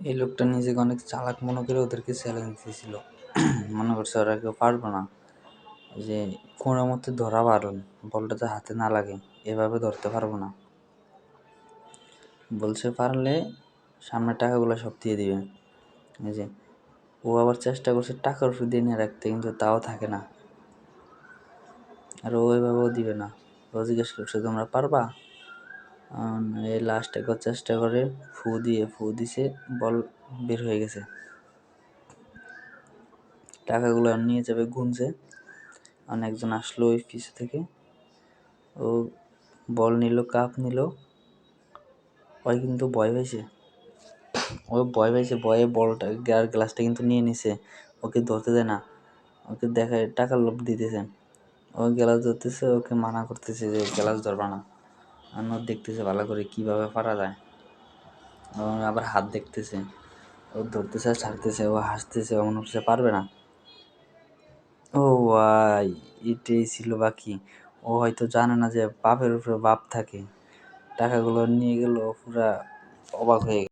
এই লোকটা নিজেকে অনেক চালাক মনে করে ওদেরকে চ্যালেঞ্জ দিয়েছিল। মনে করছে ওরা কেউ পারবে না। যে কোনো মতে ধরা পারুন বলটা তো হাতে না লাগে, এভাবে ধরতে পারব না। বলছে, পারলে সামনের টাকাগুলো সব দিয়ে দিবে। এই যে, ও আবার চেষ্টা করছে টাকার ওষুধ দিয়ে নিয়ে রাখতে, কিন্তু তাও থাকে না। আর ও এভাবেও দিবে না। ও জিজ্ঞেস করছে, তোমরা পারবা? এই লাস্ট একবার চেষ্টা করে ফু দিয়ে, ফু দিছে, বল বের হয়ে গেছে। টাকাগুলো নিয়ে যাবে গুনছে। অনেকজন আসলো ওই পিছু থেকে। ও বল নিল কাপ নিল। ওই কিন্তু ভয় হয়েছে ও ভয় পাইছে, ভয়ে বলটা আর গ্লাসটা কিন্তু নিয়ে নিছে। ওকে ধরতে দেয় না। ওকে দেখায় টাকার লোভ দিতেছে। ও গ্লাস ধরতেছে, ওকে মানা করতেছে যে গ্লাস ধরবা না। অন্য দেখতেছে, ভালো করে কীভাবে পারা যায়? আবার হাত দেখতেছে, ও ধরতেছে, ছাড়তেছে, ও হাসতেছে ও মনে হচ্ছে পারবে না। ও ভাই, এটাই ছিল বাকি। ও হয়তো জানে না যে বাপের উপরে বাপ থাকে। টাকাগুলো নিয়ে গেল, পুরা অবাক হয়ে